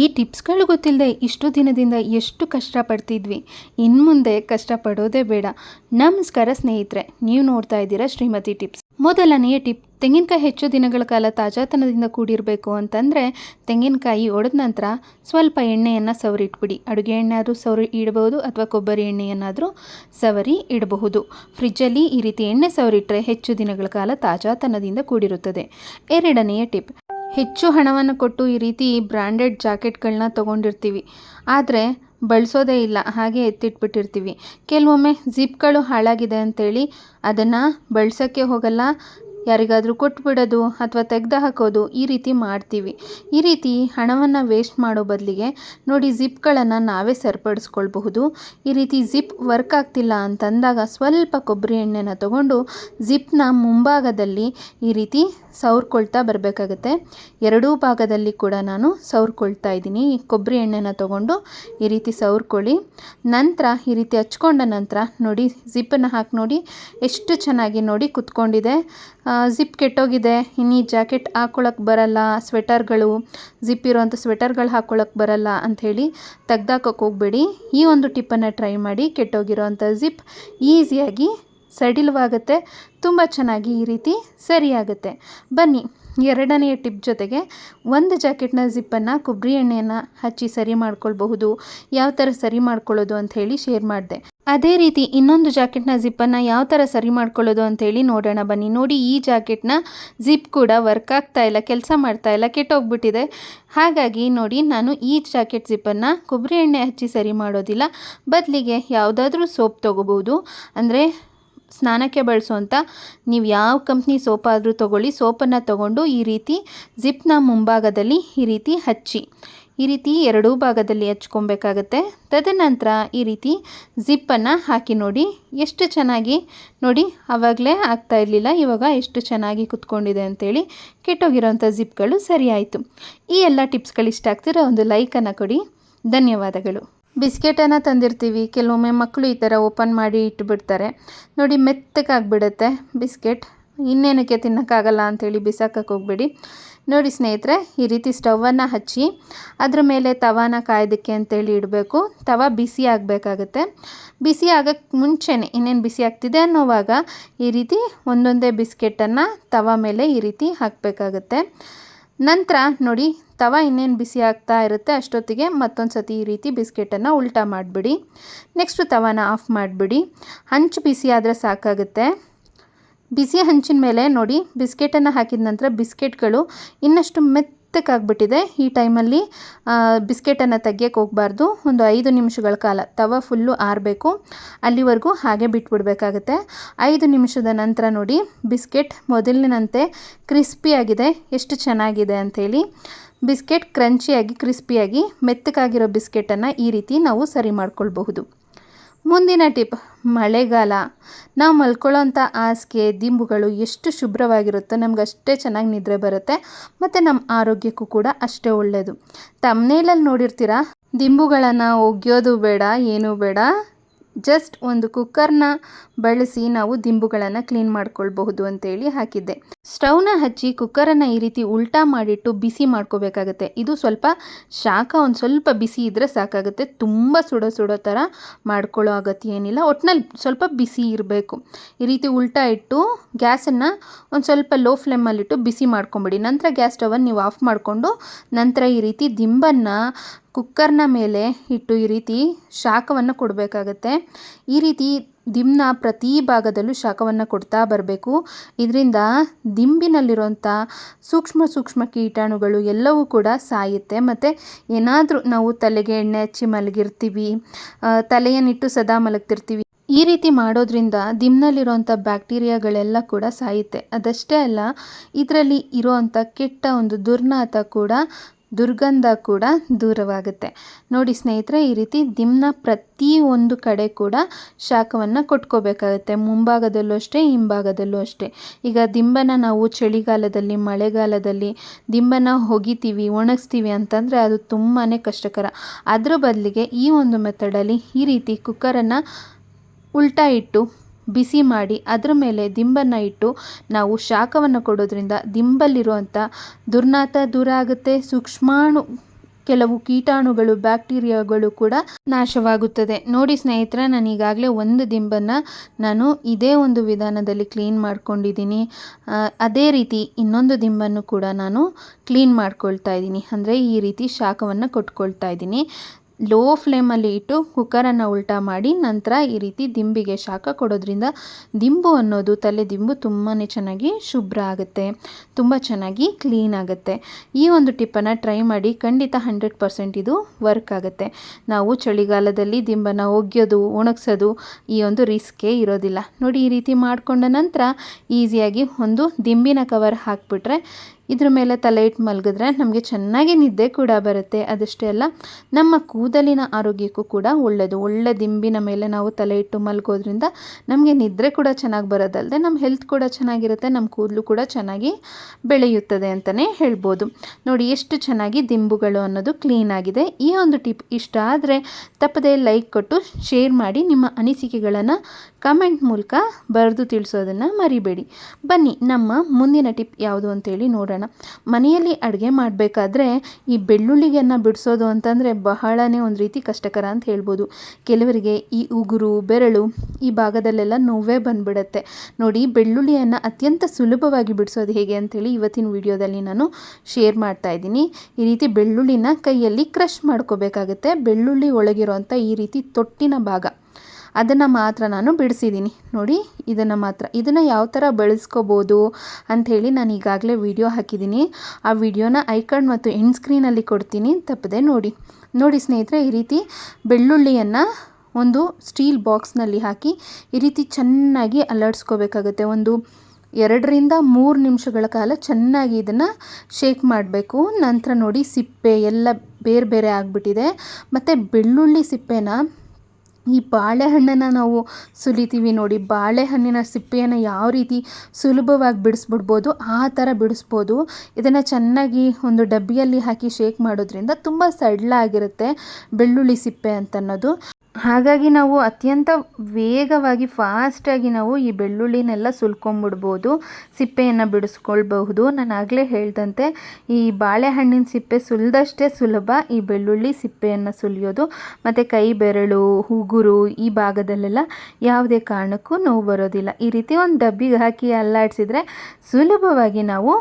ಈ ಟಿಪ್ಸ್ಗಳು ಗೊತ್ತಿಲ್ಲದೆ ಇಷ್ಟು ದಿನದಿಂದ ಎಷ್ಟು ಕಷ್ಟಪಡ್ತಿದ್ವಿ. ಇನ್ನು ಮುಂದೆ ಕಷ್ಟಪಡೋದೇ ಬೇಡ. ನಮಸ್ಕಾರ ಸ್ನೇಹಿತರೆ, ನೀವು ನೋಡ್ತಾ ಇದ್ದೀರಾ ಶ್ರೀಮತಿ ಟಿಪ್ಸ್. ಮೊದಲನೆಯ ಟಿಪ್, ತೆಂಗಿನಕಾಯಿ ಹೆಚ್ಚು ದಿನಗಳ ಕಾಲ ತಾಜಾತನದಿಂದ ಕೂಡಿರಬೇಕು ಅಂತಂದರೆ, ತೆಂಗಿನಕಾಯಿ ಒಡೆದ ನಂತರ ಸ್ವಲ್ಪ ಎಣ್ಣೆಯನ್ನು ಸವರಿಟ್ಬಿಡಿ. ಅಡುಗೆ ಎಣ್ಣೆ ಆದರೂ ಸವರಿ ಇಡಬಹುದು ಅಥವಾ ಕೊಬ್ಬರಿ ಎಣ್ಣೆಯನ್ನಾದರೂ ಸವರಿ ಇಡಬಹುದು. ಫ್ರಿಜ್ಜಲ್ಲಿ ಈ ರೀತಿ ಎಣ್ಣೆ ಸವರಿಟ್ಟರೆ ಹೆಚ್ಚು ದಿನಗಳ ಕಾಲ ತಾಜಾತನದಿಂದ ಕೂಡಿರುತ್ತದೆ. ಎರಡನೆಯ ಟಿಪ್ ಹೆಚ್ಚು ಹಣವನ್ನು ಕೊಟ್ಟು ಈ ರೀತಿ ಬ್ರ್ಯಾಂಡೆಡ್ ಜಾಕೆಟ್ಗಳನ್ನ ತೊಗೊಂಡಿರ್ತೀವಿ. ಆದರೆ ಬಳಸೋದೇ ಇಲ್ಲ, ಹಾಗೆ ಎತ್ತಿಟ್ಬಿಟ್ಟಿರ್ತೀವಿ. ಕೆಲವೊಮ್ಮೆ ಜಿಪ್ಗಳು ಹಾಳಾಗಿದೆ ಅಂತೇಳಿ ಅದನ್ನು ಬಳಸೋಕ್ಕೆ ಹೋಗಲ್ಲ ಯಾರಿಗಾದರೂ ಕೊಟ್ಬಿಡೋದು ಅಥವಾ ತೆಗ್ದು ಹಾಕೋದು ಈ ರೀತಿ ಮಾಡ್ತೀವಿ. ಈ ರೀತಿ ಹಣವನ್ನು ವೇಸ್ಟ್ ಮಾಡೋ ಬದಲಿಗೆ ನೋಡಿ ಜಿಪ್ಗಳನ್ನು ನಾವೇ ಸರಿಪಡಿಸ್ಕೊಳ್ಬಹುದು. ಈ ರೀತಿ ಜಿಪ್ ವರ್ಕ್ ಆಗ್ತಿಲ್ಲ ಅಂತಂದಾಗ ಸ್ವಲ್ಪ ಕೊಬ್ಬರಿ ಎಣ್ಣೆನ ತಗೊಂಡು ಜಿಪ್ನ ಮುಂಭಾಗದಲ್ಲಿ ಈ ರೀತಿ ಸವರ್ಕೊಳ್ತಾ ಬರಬೇಕಾಗತ್ತೆ. ಎರಡೂ ಭಾಗದಲ್ಲಿ ಕೂಡ ನಾನು ಸವರ್ಕೊಳ್ತಾ ಇದ್ದೀನಿ. ಕೊಬ್ಬರಿ ಎಣ್ಣೆನ ತಗೊಂಡು ಈ ರೀತಿ ಸವರ್ಕೊಳ್ಳಿ. ನಂತರ ಈ ರೀತಿ ಹಚ್ಕೊಂಡ ನಂತರ ನೋಡಿ ಜಿಪ್ಪನ್ನು ಹಾಕಿ ನೋಡಿ, ಎಷ್ಟು ಚೆನ್ನಾಗಿ ನೋಡಿ ಕುತ್ಕೊಂಡಿದೆ. ಜಿಪ್ ಕೆಟ್ಟೋಗಿದೆ. ಇನ್ನು ಈ ಜಾಕೆಟ್ ಹಾಕ್ಕೊಳಕ್ಕೆ ಬರಲ್ಲ. ಸ್ವೆಟರ್ಗಳು, ಜಿಪ್ ಇರೋವಂಥ ಸ್ವೆಟರ್ಗಳು ಹಾಕ್ಕೊಳಕ್ಕೆ ಬರಲ್ಲ ಅಂಥೇಳಿ ತೆಗ್ದಾಕೋಕೆ ಹೋಗಬೇಡಿ. ಈ ಒಂದು ಟಿಪ್ಪನ್ನು ಟ್ರೈ ಮಾಡಿ ಕೆಟ್ಟೋಗಿರೋವಂಥ ಜಿಪ್ ಈಸಿಯಾಗಿ ಸಡಿಲವಾಗುತ್ತೆ. ತುಂಬ ಚೆನ್ನಾಗಿ ಈ ರೀತಿ ಸರಿಯಾಗುತ್ತೆ. ಬನ್ನಿ ಎರಡನೆಯ ಟಿಪ್ ಜೊತೆಗೆ ಒಂದು ಜಾಕೆಟ್ನ ಜಿಪ್ಪನ್ನು ಕೊಬ್ಬರಿ ಎಣ್ಣೆಯನ್ನು ಹಚ್ಚಿ ಸರಿ ಮಾಡ್ಕೊಳ್ಬಹುದು. ಯಾವ ಥರ ಸರಿ ಮಾಡ್ಕೊಳ್ಳೋದು ಅಂತ ಹೇಳಿ ಶೇರ್ ಮಾಡಿದೆ. ಅದೇ ರೀತಿ ಇನ್ನೊಂದು ಜಾಕೆಟ್ನ ಜಿಪ್ಪನ್ನು ಯಾವ ಥರ ಸರಿ ಮಾಡ್ಕೊಳ್ಳೋದು ಅಂತೇಳಿ ನೋಡೋಣ ಬನ್ನಿ. ನೋಡಿ, ಈ ಜಾಕೆಟ್ನ ಜಿಪ್ ಕೂಡ ವರ್ಕ್ ಆಗ್ತಾ ಇಲ್ಲ, ಕೆಲಸ ಮಾಡ್ತಾ ಇಲ್ಲ, ಕೆಟ್ಟೋಗ್ಬಿಟ್ಟಿದೆ. ಹಾಗಾಗಿ ನೋಡಿ, ನಾನು ಈ ಜಾಕೆಟ್ ಜಿಪ್ಪನ್ನು ಕೊಬ್ಬರಿ ಎಣ್ಣೆ ಹಚ್ಚಿ ಸರಿ ಮಾಡೋದಿಲ್ಲ. ಬದಲಿಗೆ ಯಾವುದಾದ್ರೂ ಸೋಪ್ ತೊಗೋಬೋದು. ಅಂದರೆ ಸ್ನಾನಕ್ಕೆ ಬಳಸುವಂಥ, ನೀವು ಯಾವ ಕಂಪ್ನಿ ಸೋಪಾದರೂ ತೊಗೊಳ್ಳಿ, ಸೋಪನ್ನು ತಗೊಂಡು ಈ ರೀತಿ ಜಿಪ್ನ ಮುಂಭಾಗದಲ್ಲಿ ಈ ರೀತಿ ಹಚ್ಚಿ. ಈ ರೀತಿ ಎರಡೂ ಭಾಗದಲ್ಲಿ ಹಚ್ಕೊಬೇಕಾಗತ್ತೆ. ತದನಂತರ ಈ ರೀತಿ ಜಿಪ್ಪನ್ನು ಹಾಕಿ ನೋಡಿ, ಎಷ್ಟು ಚೆನ್ನಾಗಿ ನೋಡಿ, ಆವಾಗಲೇ ಆಗ್ತಾ ಇರಲಿಲ್ಲ, ಇವಾಗ ಎಷ್ಟು ಚೆನ್ನಾಗಿ ಕುತ್ಕೊಂಡಿದೆ ಅಂತೇಳಿ ಕೆಟ್ಟೋಗಿರೋಂಥ ಜಿಪ್ಗಳು ಸರಿ ಆಯಿತು ಈ ಎಲ್ಲ ಟಿಪ್ಸ್ಗಳು ಇಷ್ಟ ಆಗ್ತಿರೋ ಒಂದು ಲೈಕನ್ನು ಕೊಡಿ. ಧನ್ಯವಾದಗಳು. ಬಿಸ್ಕೆಟನ್ನು ತಂದಿರ್ತೀವಿ. ಕೆಲವೊಮ್ಮೆ ಮಕ್ಕಳು ಈ ಥರ ಓಪನ್ ಮಾಡಿ ಇಟ್ಬಿಡ್ತಾರೆ. ನೋಡಿ, ಮೆತ್ತಗಾಗ್ಬಿಡುತ್ತೆ ಬಿಸ್ಕೆಟ್. ಇನ್ನೇನಕ್ಕೆ ತಿನ್ನೋಕ್ಕಾಗಲ್ಲ ಅಂಥೇಳಿ ಬಿಸಾಕಕ್ಕೆ ಹೋಗ್ಬೇಡಿ. ನೋಡಿ ಸ್ನೇಹಿತರೆ, ಈ ರೀತಿ ಸ್ಟವನ್ನು ಹಚ್ಚಿ ಅದ್ರ ಮೇಲೆ ತವಾನ ಕಾಯೋದಕ್ಕೆ ಅಂತೇಳಿ ಇಡಬೇಕು. ತವ ಬಿಸಿ ಆಗಬೇಕಾಗತ್ತೆ. ಬಿಸಿ ಆಗೋಕ್ಕೆ ಮುಂಚೆನೇ ಇನ್ನೇನು ಬಿಸಿ ಆಗ್ತಿದೆ ಅನ್ನೋವಾಗ ಈ ರೀತಿ ಒಂದೊಂದೇ ಬಿಸ್ಕೆಟನ್ನು ತವ ಮೇಲೆ ಈ ರೀತಿ ಹಾಕಬೇಕಾಗತ್ತೆ. ನಂತರ ನೋಡಿ, ತವ ಇನ್ನೇನು ಬಿಸಿ ಆಗ್ತಾ ಇರುತ್ತೆ ಅಷ್ಟೊತ್ತಿಗೆ ಮತ್ತೊಂದು ಸತಿ ಈ ರೀತಿ ಬಿಸ್ಕೆಟನ್ನು ಉಲ್ಟಾ ಮಾಡಿಬಿಡಿ. ನೆಕ್ಸ್ಟು ತವಾನ ಆಫ್ ಮಾಡಿಬಿಡಿ. ಹಂಚು ಬಿಸಿ ಆದರೆ ಸಾಕಾಗುತ್ತೆ. ಬಿಸಿ ಹಂಚಿನ ಮೇಲೆ ನೋಡಿ, ಬಿಸ್ಕೆಟನ್ನು ಹಾಕಿದ ನಂತರ ಬಿಸ್ಕೆಟ್ಗಳು ಇನ್ನಷ್ಟು ಮೆತ್ತಕ್ಕಾಗ್ಬಿಟ್ಟಿದೆ ಈ ಟೈಮಲ್ಲಿ ಬಿಸ್ಕೆಟನ್ನು ತೆಗಿಯೋಕ್ಕೆ ಹೋಗಬಾರ್ದು. ಒಂದು ಐದು ನಿಮಿಷಗಳ ಕಾಲ ತವ ಫುಲ್ಲು ಆರಬೇಕು. ಅಲ್ಲಿವರೆಗೂ ಹಾಗೆ ಬಿಟ್ಬಿಡ್ಬೇಕಾಗತ್ತೆ. ಐದು ನಿಮಿಷದ ನಂತರ ನೋಡಿ, ಬಿಸ್ಕೆಟ್ ಮೊದಲಿನಂತೆ ಕ್ರಿಸ್ಪಿಯಾಗಿದೆ ಎಷ್ಟು ಚೆನ್ನಾಗಿದೆ ಅಂಥೇಳಿ. ಬಿಸ್ಕೆಟ್ ಕ್ರಂಚಿಯಾಗಿ, ಕ್ರಿಸ್ಪಿಯಾಗಿ, ಮೆತ್ತಗಾಗಿರೋ ಬಿಸ್ಕೆಟನ್ನು ಈ ರೀತಿ ನಾವು ಸರಿ ಮಾಡ್ಕೊಳ್ಬಹುದು. ಮುಂದಿನ ಟಿಪ್, ಮಳೆಗಾಲ. ನಾವು ಮಲ್ಕೊಳ್ಳೋಂಥ ಹಾಸಿಗೆ, ದಿಂಬುಗಳು ಎಷ್ಟು ಶುಭ್ರವಾಗಿರುತ್ತೋ ನಮ್ಗೆ ಅಷ್ಟೇ ಚೆನ್ನಾಗಿ ನಿದ್ರೆ ಬರುತ್ತೆ, ಮತ್ತು ನಮ್ಮ ಆರೋಗ್ಯಕ್ಕೂ ಕೂಡ ಅಷ್ಟೇ ಒಳ್ಳೆಯದು ತಮ್ಮನೇಲಲ್ಲಿ ನೋಡಿರ್ತೀರ? ದಿಂಬುಗಳನ್ನು ಒಗೆಯೋದು ಬೇಡ, ಏನೂ ಬೇಡ. ಜಸ್ಟ್ ಒಂದು ಕುಕ್ಕರ್ನ ಬಳಸಿ ನಾವು ದಿಂಬುಗಳನ್ನು ಕ್ಲೀನ್ ಮಾಡ್ಕೊಳ್ಬಹುದು ಅಂತೇಳಿ ಹಾಕಿದ್ದೆ. ಸ್ಟವ್ನ ಹಚ್ಚಿ ಕುಕ್ಕರನ್ನು ಈ ರೀತಿ ಉಲ್ಟಾ ಮಾಡಿಟ್ಟು ಬಿಸಿ ಮಾಡ್ಕೋಬೇಕಾಗತ್ತೆ. ಇದು ಸ್ವಲ್ಪ ಶಾಖ, ಒಂದು ಸ್ವಲ್ಪ ಬಿಸಿ ಇದ್ದರೆ ಸಾಕಾಗುತ್ತೆ. ತುಂಬ ಸುಡೋ ಸುಡೋ ಥರ ಮಾಡ್ಕೊಳ್ಳೋ ಅಗತ್ಯ ಏನಿಲ್ಲ. ಒಟ್ಟಿನಲ್ಲಿ ಸ್ವಲ್ಪ ಬಿಸಿ ಇರಬೇಕು. ಈ ರೀತಿ ಉಲ್ಟಾ ಇಟ್ಟು ಗ್ಯಾಸನ್ನು ಒಂದು ಸ್ವಲ್ಪ ಲೋ ಫ್ಲೇಮಲ್ಲಿಟ್ಟು ಬಿಸಿ ಮಾಡ್ಕೊಂಬಿಡಿ. ನಂತರ ಗ್ಯಾಸ್ ಸ್ಟವನ್ನು ನೀವು ಆಫ್ ಮಾಡಿಕೊಂಡು ನಂತರ ಈ ರೀತಿ ದಿಂಬನ್ನು ಕುಕ್ಕರ್ನ ಮೇಲೆ ಇಟ್ಟು ಈ ರೀತಿ ಶಾಖವನ್ನು ಕೊಡಬೇಕಾಗತ್ತೆ. ಈ ರೀತಿ ದಿಮ್ನ ಪ್ರತಿ ಭಾಗದಲ್ಲೂ ಶಾಖವನ್ನು ಕೊಡ್ತಾ ಬರಬೇಕು. ಇದರಿಂದ ದಿಂಬಿನಲ್ಲಿರುವಂಥ ಸೂಕ್ಷ್ಮ ಸೂಕ್ಷ್ಮ ಕೀಟಾಣುಗಳು ಎಲ್ಲವೂ ಕೂಡ ಸಾಯುತ್ತೆ. ಮತ್ತು ಏನಾದರೂ ನಾವು ತಲೆಗೆ ಎಣ್ಣೆ ಹಚ್ಚಿ ಮಲಗಿರ್ತೀವಿ ತಲೆಯನ್ನಿಟ್ಟು ಸದಾ ಮಲಗ್ತಿರ್ತೀವಿ. ಈ ರೀತಿ ಮಾಡೋದ್ರಿಂದ ದಿಮ್ನಲ್ಲಿರುವಂಥ ಬ್ಯಾಕ್ಟೀರಿಯಾಗಳೆಲ್ಲ ಕೂಡ ಸಾಯುತ್ತೆ. ಅದಷ್ಟೇ ಅಲ್ಲ, ಇದರಲ್ಲಿ ಇರೋವಂಥ ಕೆಟ್ಟ ಒಂದು ದುರ್ನಾತ ಕೂಡ ದುರ್ಗಂಧ ಕೂಡ ದೂರವಾಗುತ್ತೆ. ನೋಡಿ ಸ್ನೇಹಿತರೆ, ಈ ರೀತಿ ದಿಮ್ನ ಪ್ರತಿ ಒಂದು ಕಡೆ ಕೂಡ ಶಾಖವನ್ನು ಕೊಟ್ಕೋಬೇಕಾಗುತ್ತೆ. ಮುಂಭಾಗದಲ್ಲೂ ಅಷ್ಟೇ, ಹಿಂಭಾಗದಲ್ಲೂ ಅಷ್ಟೇ. ಈಗ ದಿಂಬನ ನಾವು ಚಳಿಗಾಲದಲ್ಲಿ, ಮಳೆಗಾಲದಲ್ಲಿ ದಿಂಬನ ಹೊಗಿತೀವಿ, ಒಣಗಿಸ್ತೀವಿ ಅಂತಂದರೆ ಅದು ತುಂಬಾ ಕಷ್ಟಕರ. ಅದರ ಬದಲಿಗೆ ಈ ಒಂದು ಮೆಥಡಲ್ಲಿ ಈ ರೀತಿ ಕುಕ್ಕರನ್ನು ಉಲ್ಟಾ ಇಟ್ಟು ಬಿಸಿ ಮಾಡಿ ಅದರ ಮೇಲೆ ದಿಂಬನ್ನು ಇಟ್ಟು ನಾವು ಶಾಖವನ್ನು ಕೊಡೋದ್ರಿಂದ ದಿಂಬಲ್ಲಿರುವಂಥ ದುರ್ನಾತ ದೂರ ಆಗುತ್ತೆ. ಸೂಕ್ಷ್ಮಾಣು ಕೆಲವು ಕೀಟಾಣುಗಳು, ಬ್ಯಾಕ್ಟೀರಿಯಾಗಳು ಕೂಡ ನಾಶವಾಗುತ್ತದೆ. ನೋಡಿ ಸ್ನೇಹಿತರೆ, ನಾನು ಈಗಾಗಲೇ ಒಂದು ದಿಂಬನ್ನು ನಾನು ಇದೇ ಒಂದು ವಿಧಾನದಲ್ಲಿ ಕ್ಲೀನ್ ಮಾಡ್ಕೊಂಡಿದ್ದೀನಿ. ಅದೇ ರೀತಿ ಇನ್ನೊಂದು ದಿಂಬನ್ನು ಕೂಡ ನಾನು ಕ್ಲೀನ್ ಮಾಡ್ಕೊಳ್ತಾ ಇದ್ದೀನಿ. ಅಂದರೆ ಈ ರೀತಿ ಶಾಖವನ್ನು ಕೊಟ್ಕೊಳ್ತಾ ಇದ್ದೀನಿ. ಲೋ ಫ್ಲೇಮಲ್ಲಿ ಇಟ್ಟು ಕುಕ್ಕರನ್ನು ಉಲ್ಟಾ ಮಾಡಿ ನಂತರ ಈ ರೀತಿ ದಿಂಬಿಗೆ ಶಾಖ ಕೊಡೋದ್ರಿಂದ ದಿಂಬು ಅನ್ನೋದು ತಲೆ ದಿಂಬು ತುಂಬಾ ಚೆನ್ನಾಗಿ ಶುಭ್ರ ಆಗುತ್ತೆ, ತುಂಬ ಚೆನ್ನಾಗಿ ಕ್ಲೀನ್ ಆಗುತ್ತೆ. ಈ ಒಂದು ಟಿಪ್ಪನ್ನು ಟ್ರೈ ಮಾಡಿ ಖಂಡಿತ ಹಂಡ್ರೆಡ್ ಪರ್ಸೆಂಟ್ ಇದು ವರ್ಕ್ ಆಗುತ್ತೆ. ನಾವು ಚಳಿಗಾಲದಲ್ಲಿ ದಿಂಬನ್ನು ಒಗೆಯೋದು, ಒಣಗಿಸೋದು ಈ ಒಂದು ರಿಸ್ಕೇ ಇರೋದಿಲ್ಲ. ನೋಡಿ ಈ ರೀತಿ ಮಾಡಿಕೊಂಡ ನಂತರ ಈಸಿಯಾಗಿ ಒಂದು ದಿಂಬಿನ ಕವರ್ ಹಾಕಿಬಿಟ್ರೆ ಇದ್ರ ಮೇಲೆ ತಲೆ ಇಟ್ಟು ಮಲಗಿದ್ರೆ ನಮಗೆ ಚೆನ್ನಾಗಿ ನಿದ್ದೆ ಕೂಡ ಬರುತ್ತೆ. ಅದಷ್ಟೇ ಅಲ್ಲ, ನಮ್ಮ ಕೂದಲಿನ ಆರೋಗ್ಯಕ್ಕೂ ಕೂಡ ಒಳ್ಳೆಯದು ಒಳ್ಳೆ ದಿಂಬಿನ ಮೇಲೆ ನಾವು ತಲೆ ಇಟ್ಟು ಮಲಗೋದ್ರಿಂದ ನಮಗೆ ನಿದ್ರೆ ಕೂಡ ಚೆನ್ನಾಗಿ ಬರೋದಲ್ಲದೆ ನಮ್ಮ ಹೆಲ್ತ್ ಕೂಡ ಚೆನ್ನಾಗಿರುತ್ತೆ ನಮ್ಮ ಕೂದಲು ಕೂಡ ಚೆನ್ನಾಗಿ ಬೆಳೆಯುತ್ತದೆ ಅಂತಲೇ ಹೇಳ್ಬೋದು. ನೋಡಿ, ಎಷ್ಟು ಚೆನ್ನಾಗಿ ದಿಂಬುಗಳು ಅನ್ನೋದು ಕ್ಲೀನ್ ಆಗಿದೆ. ಈ ಒಂದು ಟಿಪ್ ಇಷ್ಟ ಆದರೆ ತಪ್ಪದೇ ಲೈಕ್ ಕೊಟ್ಟು ಶೇರ್ ಮಾಡಿ ನಿಮ್ಮ ಅನಿಸಿಕೆಗಳನ್ನು ಕಮೆಂಟ್ ಮೂಲಕ ಬರೆದು ತಿಳಿಸೋದನ್ನು ಮರಿಬೇಡಿ. ಬನ್ನಿ, ನಮ್ಮ ಮುಂದಿನ ಟಿಪ್ ಯಾವುದು ಅಂತೇಳಿ ನೋಡೋಣ. ಮನೆಯಲ್ಲಿ ಅಡುಗೆ ಮಾಡಬೇಕಾದ್ರೆ ಈ ಬೆಳ್ಳುಳ್ಳಿಗೆಯನ್ನು ಬಿಡಿಸೋದು ಅಂತಂದರೆ ಬಹಳನೇ ಒಂದು ರೀತಿ ಕಷ್ಟಕರ ಅಂತ ಹೇಳ್ಬೋದು. ಕೆಲವರಿಗೆ ಈ ಉಗುರು, ಬೆರಳು ಈ ಭಾಗದಲ್ಲೆಲ್ಲ ನೋವೇ ಬಂದ್ಬಿಡುತ್ತೆ. ನೋಡಿ, ಬೆಳ್ಳುಳ್ಳಿಯನ್ನು ಅತ್ಯಂತ ಸುಲಭವಾಗಿ ಬಿಡಿಸೋದು ಹೇಗೆ ಅಂತೇಳಿ ಇವತ್ತಿನ ವಿಡಿಯೋದಲ್ಲಿ ನಾನು ಶೇರ್ ಮಾಡ್ತಾ ಇದ್ದೀನಿ. ಈ ರೀತಿ ಬೆಳ್ಳುಳ್ಳಿನ ಕೈಯಲ್ಲಿ ಕ್ರಷ್ ಮಾಡ್ಕೋಬೇಕಾಗುತ್ತೆ. ಬೆಳ್ಳುಳ್ಳಿ ಒಳಗಿರೋಂಥ ಈ ರೀತಿ ತೊಟ್ಟಿನ ಭಾಗ. ಅದನ್ನು ಮಾತ್ರ ನಾನು ಬಿಡಿಸಿದ್ದೀನಿ. ನೋಡಿ, ಇದನ್ನು ಮಾತ್ರ. ಇದನ್ನು ಯಾವ ಥರ ಬೆಳೆಸ್ಕೋಬೋದು ಅಂಥೇಳಿ ನಾನು ಈಗಾಗಲೇ ವಿಡಿಯೋ ಹಾಕಿದ್ದೀನಿ. ಆ ವಿಡಿಯೋನ ಐಕಾರ್ಡ್ ಮತ್ತು ಎಂಡ್ ಸ್ಕ್ರೀನಲ್ಲಿ ಕೊಡ್ತೀನಿ. ತಪ್ಪದೆ ನೋಡಿ. ನೋಡಿ ಸ್ನೇಹಿತರೆ, ಈ ರೀತಿ ಬೆಳ್ಳುಳ್ಳಿಯನ್ನು ಒಂದು ಸ್ಟೀಲ್ ಬಾಕ್ಸ್ನಲ್ಲಿ ಹಾಕಿ ಈ ರೀತಿ ಚೆನ್ನಾಗಿ ಅಲರ್ಟ್ಸ್ಕೋಬೇಕಾಗುತ್ತೆ ಒಂದು ಎರಡರಿಂದ ಮೂರು ನಿಮಿಷಗಳ ಕಾಲ ಚೆನ್ನಾಗಿ ಇದನ್ನು ಶೇಕ್ ಮಾಡಬೇಕು. ನಂತರ ನೋಡಿ ಸಿಪ್ಪೆ ಎಲ್ಲ ಬೇರೆ ಬೇರೆ ಆಗಿಬಿಟ್ಟಿದೆ. ಮತ್ತು ಬೆಳ್ಳುಳ್ಳಿ ಸಿಪ್ಪೆನ ಈ ಬಾಳೆಹಣ್ಣನ್ನು ನಾವು ಸುಲಿತೀವಿ ನೋಡಿ. ಬಾಳೆಹಣ್ಣಿನ ಸಿಪ್ಪೆಯನ್ನು ಯಾವ ರೀತಿ ಸುಲಭವಾಗಿ ಬಿಡಿಸ್ಬಿಡ್ಬೋದು, ಆ ಥರ ಬಿಡಿಸ್ಬೋದು. ಇದನ್ನು ಚೆನ್ನಾಗಿ ಒಂದು ಡಬ್ಬಿಯಲ್ಲಿ ಹಾಕಿ ಶೇಕ್ ಮಾಡೋದ್ರಿಂದ ತುಂಬ ಸಡ್ಲ ಆಗಿರುತ್ತೆ ಬೆಳ್ಳುಳ್ಳಿ ಸಿಪ್ಪೆ ಅಂತನ್ನೋದು. ಹಾಗಾಗಿ ನಾವು ಅತ್ಯಂತ ವೇಗವಾಗಿ ಫಾಸ್ಟಾಗಿ ನಾವು ಈ ಬೆಳ್ಳುಳ್ಳಿನೆಲ್ಲ ಸುಲ್ಕೊಂಬಿಡ್ಬೋದು, ಸಿಪ್ಪೆಯನ್ನು ಬಿಡಿಸ್ಕೊಳ್ಬಹುದು. ನಾನು ಆಗಲೇ ಹೇಳ್ದಂತೆ ಈ ಬಾಳೆಹಣ್ಣಿನ ಸಿಪ್ಪೆ ಸುಲಿದಷ್ಟೇ ಸುಲಭ, ಈ ಬೆಳ್ಳುಳ್ಳಿ ಸಿಪ್ಪೆಯನ್ನು ಸುಲಿಯೋದು. ಮತ್ತು ಕೈ ಬೆರಳು, ಉಗುರು ಈ ಭಾಗದಲ್ಲೆಲ್ಲ ಯಾವುದೇ ಕಾರಣಕ್ಕೂ ನೋವು ಬರೋದಿಲ್ಲ. ಈ ರೀತಿ ಒಂದು ಡಬ್ಬಿಗೆ ಹಾಕಿ ಅಲ್ಲಾಡಿಸಿದ್ರೆ ಸುಲಭವಾಗಿ ನಾವು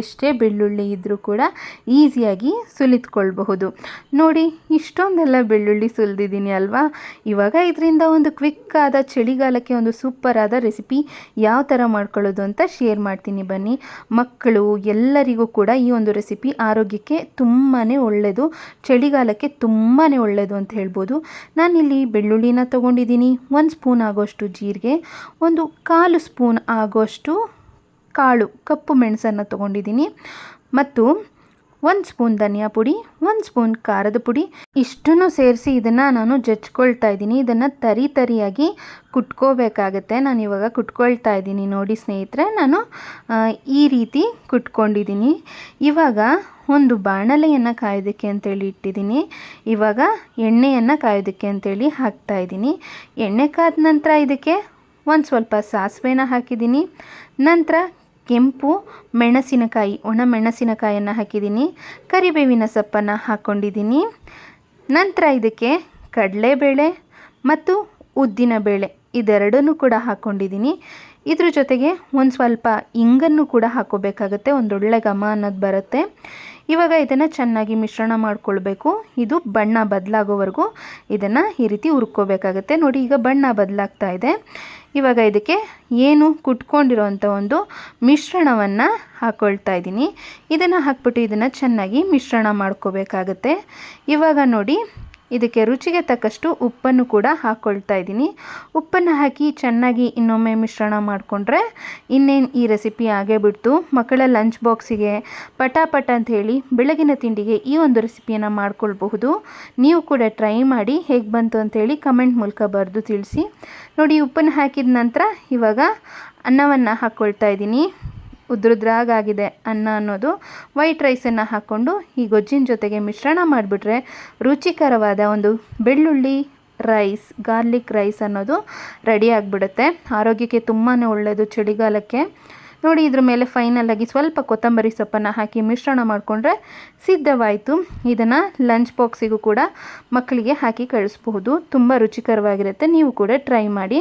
ಎಷ್ಟೇ ಬೆಳ್ಳುಳ್ಳಿ ಇದ್ದರೂ ಕೂಡ ಈಸಿಯಾಗಿ ಸುಲಿತ್ಕೊಳ್ಬಹುದು. ನೋಡಿ, ಇಷ್ಟೊಂದೆಲ್ಲ ಬೆಳ್ಳುಳ್ಳಿ ಸುಲಿದಿದ್ದೀನಿ ಅಲ್ವಾ? ಇವಾಗ ಇದರಿಂದ ಒಂದು ಕ್ವಿಕ್ ಆದ ಚಳಿಗಾಲಕ್ಕೆ ಒಂದು ಸೂಪರ್ ಆದ ರೆಸಿಪಿ ಯಾವ ಥರ ಮಾಡ್ಕೊಳ್ಳೋದು ಅಂತ ಶೇರ್ ಮಾಡ್ತೀನಿ ಬನ್ನಿ. ಮಕ್ಕಳು ಎಲ್ಲರಿಗೂ ಕೂಡ ಈ ಒಂದು ರೆಸಿಪಿ ಆರೋಗ್ಯಕ್ಕೆ ತುಂಬಾ ಒಳ್ಳೆಯದು, ಚಳಿಗಾಲಕ್ಕೆ ತುಂಬಾ ಒಳ್ಳೆಯದು ಅಂತ ಹೇಳ್ಬೋದು. ನಾನಿಲ್ಲಿ ಬೆಳ್ಳುಳ್ಳಿನ ತೊಗೊಂಡಿದ್ದೀನಿ. ಒಂದು ಸ್ಪೂನ್ ಆಗೋಷ್ಟು ಜೀರಿಗೆ, ಒಂದು ಕಾಲು ಸ್ಪೂನ್ ಆಗೋಷ್ಟು ಕಾಳು, ಕಪ್ಪು ಮೆಣಸನ್ನು ತೊಗೊಂಡಿದ್ದೀನಿ. ಮತ್ತು ಒಂದು ಸ್ಪೂನ್ ಧನಿಯಾ ಪುಡಿ, ಒಂದು ಸ್ಪೂನ್ ಖಾರದ ಪುಡಿ. ಇಷ್ಟನ್ನು ಸೇರಿಸಿ ಇದನ್ನು ನಾನು ಜಜ್ಕೊಳ್ತಾ ಇದ್ದೀನಿ. ಇದನ್ನು ತರಿ ತರಿಯಾಗಿ ಕುಟ್ಕೋಬೇಕಾಗತ್ತೆ. ನಾನು ಇವಾಗ ಕುಟ್ಕೊಳ್ತಾ ಇದ್ದೀನಿ. ನೋಡಿ ಸ್ನೇಹಿತರೆ, ನಾನು ಈ ರೀತಿ ಕುಟ್ಕೊಂಡಿದ್ದೀನಿ. ಇವಾಗ ಒಂದು ಬಾಣಲೆಯನ್ನು ಕಾಯೋದಕ್ಕೆ ಅಂತೇಳಿ ಇಟ್ಟಿದ್ದೀನಿ. ಇವಾಗ ಎಣ್ಣೆಯನ್ನು ಕಾಯೋದಕ್ಕೆ ಅಂತೇಳಿ ಹಾಕ್ತಾ ಇದ್ದೀನಿ. ಎಣ್ಣೆ ಕಾದ ನಂತರ ಇದಕ್ಕೆ ಒಂದು ಸ್ವಲ್ಪ ಸಾಸಿವೆನ ಹಾಕಿದ್ದೀನಿ. ನಂತರ ಕೆಂಪು ಮೆಣಸಿನಕಾಯಿ, ಒಣ ಮೆಣಸಿನಕಾಯನ್ನು ಹಾಕಿದ್ದೀನಿ. ಕರಿಬೇವಿನ ಸೊಪ್ಪನ್ನು ಹಾಕ್ಕೊಂಡಿದ್ದೀನಿ ನಂತರ ಇದಕ್ಕೆ ಕಡಲೆಬೇಳೆ ಮತ್ತು ಉದ್ದಿನಬೇಳೆ ಇದೆರಡನ್ನೂ ಕೂಡ ಹಾಕ್ಕೊಂಡಿದ್ದೀನಿ ಇದ್ರ ಜೊತೆಗೆ ಒಂದು ಸ್ವಲ್ಪ ಇಂಗನ್ನು ಕೂಡ ಹಾಕೋಬೇಕಾಗತ್ತೆ, ಒಂದೊಳ್ಳೆ ಘಮ ಅನ್ನೋದು ಬರುತ್ತೆ. ಇವಾಗ ಇದನ್ನು ಚೆನ್ನಾಗಿ ಮಿಶ್ರಣ ಮಾಡ್ಕೊಳ್ಬೇಕು. ಇದು ಬಣ್ಣ ಬದಲಾಗೋವರೆಗೂ ಇದನ್ನು ಈ ರೀತಿ ಹುರ್ಕೋಬೇಕಾಗತ್ತೆ. ನೋಡಿ, ಈಗ ಬಣ್ಣ ಬದಲಾಗ್ತಾ ಇದೆ. ಇವಾಗ ಇದಕ್ಕೆ ಏನು ಕುಟ್ಕೊಂಡಿರೋಂಥ ಒಂದು ಮಿಶ್ರಣವನ್ನು ಹಾಕ್ಕೊಳ್ತಾ ಇದ್ದೀನಿ. ಇದನ್ನು ಹಾಕ್ಬಿಟ್ಟು ಇದನ್ನು ಚೆನ್ನಾಗಿ ಮಿಶ್ರಣ ಮಾಡ್ಕೋಬೇಕಾಗತ್ತೆ. ಇವಾಗ ನೋಡಿ ಇದಕ್ಕೆ ರುಚಿಗೆ ತಕ್ಕಷ್ಟು ಉಪ್ಪನ್ನು ಕೂಡ ಹಾಕ್ಕೊಳ್ತಾ ಇದ್ದೀನಿ. ಉಪ್ಪನ್ನು ಹಾಕಿ ಚೆನ್ನಾಗಿ ಇನ್ನೊಮ್ಮೆ ಮಿಶ್ರಣ ಮಾಡಿಕೊಂಡ್ರೆ ಇನ್ನೇನು ಈ ರೆಸಿಪಿ ಆಗೇ ಬಿಡ್ತು. ಮಕ್ಕಳ ಲಂಚ್ ಬಾಕ್ಸಿಗೆ ಪಟಾಪಟ ಅಂತ ಹೇಳಿ ಬೆಳಗಿನ ತಿಂಡಿಗೆ ಈ ಒಂದು ರೆಸಿಪಿಯನ್ನು ಮಾಡ್ಕೊಳ್ಬಹುದು. ನೀವು ಕೂಡ ಟ್ರೈ ಮಾಡಿ ಹೇಗೆ ಬಂತು ಅಂತೇಳಿ ಕಮೆಂಟ್ ಮೂಲಕ ಬರೆದು ತಿಳಿಸಿ. ನೋಡಿ, ಉಪ್ಪನ್ನು ಹಾಕಿದ ನಂತರ ಇವಾಗ ಅನ್ನವನ್ನು ಹಾಕ್ಕೊಳ್ತಾ ಇದ್ದೀನಿ. ಉದ್ರುದ್ರಾಗಾಗಿದೆ ಅನ್ನ ಅನ್ನೋದು ವೈಟ್ ರೈಸನ್ನು ಹಾಕ್ಕೊಂಡು ಈ ಗೊಜ್ಜಿನ ಜೊತೆಗೆ ಮಿಶ್ರಣ ಮಾಡಿಬಿಟ್ರೆ ರುಚಿಕರವಾದ ಒಂದು ಬೆಳ್ಳುಳ್ಳಿ ರೈಸ್ ಗಾರ್ಲಿಕ್ ರೈಸ್ ಅನ್ನೋದು ರೆಡಿ ಆಗಿಬಿಡುತ್ತೆ. ಆರೋಗ್ಯಕ್ಕೆ ತುಂಬಾ ಒಳ್ಳೆಯದು ಚಳಿಗಾಲಕ್ಕೆ. ನೋಡಿ, ಇದ್ರ ಮೇಲೆ ಫೈನಲಾಗಿ ಸ್ವಲ್ಪ ಕೊತ್ತಂಬರಿ ಸೊಪ್ಪನ್ನು ಹಾಕಿ ಮಿಶ್ರಣ ಮಾಡಿಕೊಂಡ್ರೆ ಸಿದ್ಧವಾಯಿತು. ಇದನ್ನು ಲಂಚ್ ಬಾಕ್ಸಿಗೂ ಕೂಡ ಮಕ್ಕಳಿಗೆ ಹಾಕಿ ಕಳಿಸ್ಬಹುದು. ತುಂಬ ರುಚಿಕರವಾಗಿರುತ್ತೆ. ನೀವು ಕೂಡ ಟ್ರೈ ಮಾಡಿ.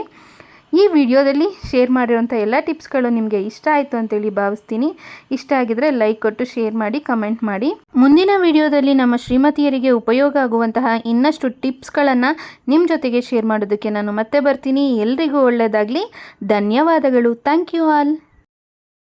ಈ ವಿಡಿಯೋದಲ್ಲಿ ಶೇರ್ ಮಾಡಿರೋಂಥ ಎಲ್ಲ ಟಿಪ್ಸ್ಗಳು ನಿಮಗೆ ಇಷ್ಟ ಆಯಿತು ಅಂತೇಳಿ ಭಾವಿಸ್ತೀನಿ. ಇಷ್ಟ ಆಗಿದ್ರೆ ಲೈಕ್ ಕೊಟ್ಟು ಶೇರ್ ಮಾಡಿ ಕಮೆಂಟ್ ಮಾಡಿ. ಮುಂದಿನ ವಿಡಿಯೋದಲ್ಲಿ ನಮ್ಮ ಶ್ರೀಮತಿಯರಿಗೆ ಉಪಯೋಗ ಆಗುವಂತಹ ಇನ್ನಷ್ಟು ಟಿಪ್ಸ್ಗಳನ್ನು ನಿಮ್ಮ ಜೊತೆಗೆ ಶೇರ್ ಮಾಡೋದಕ್ಕೆ ನಾನು ಮತ್ತೆ ಬರ್ತೀನಿ. ಎಲ್ರಿಗೂ ಒಳ್ಳೆಯದಾಗಲಿ ಧನ್ಯವಾದಗಳು. Thank you all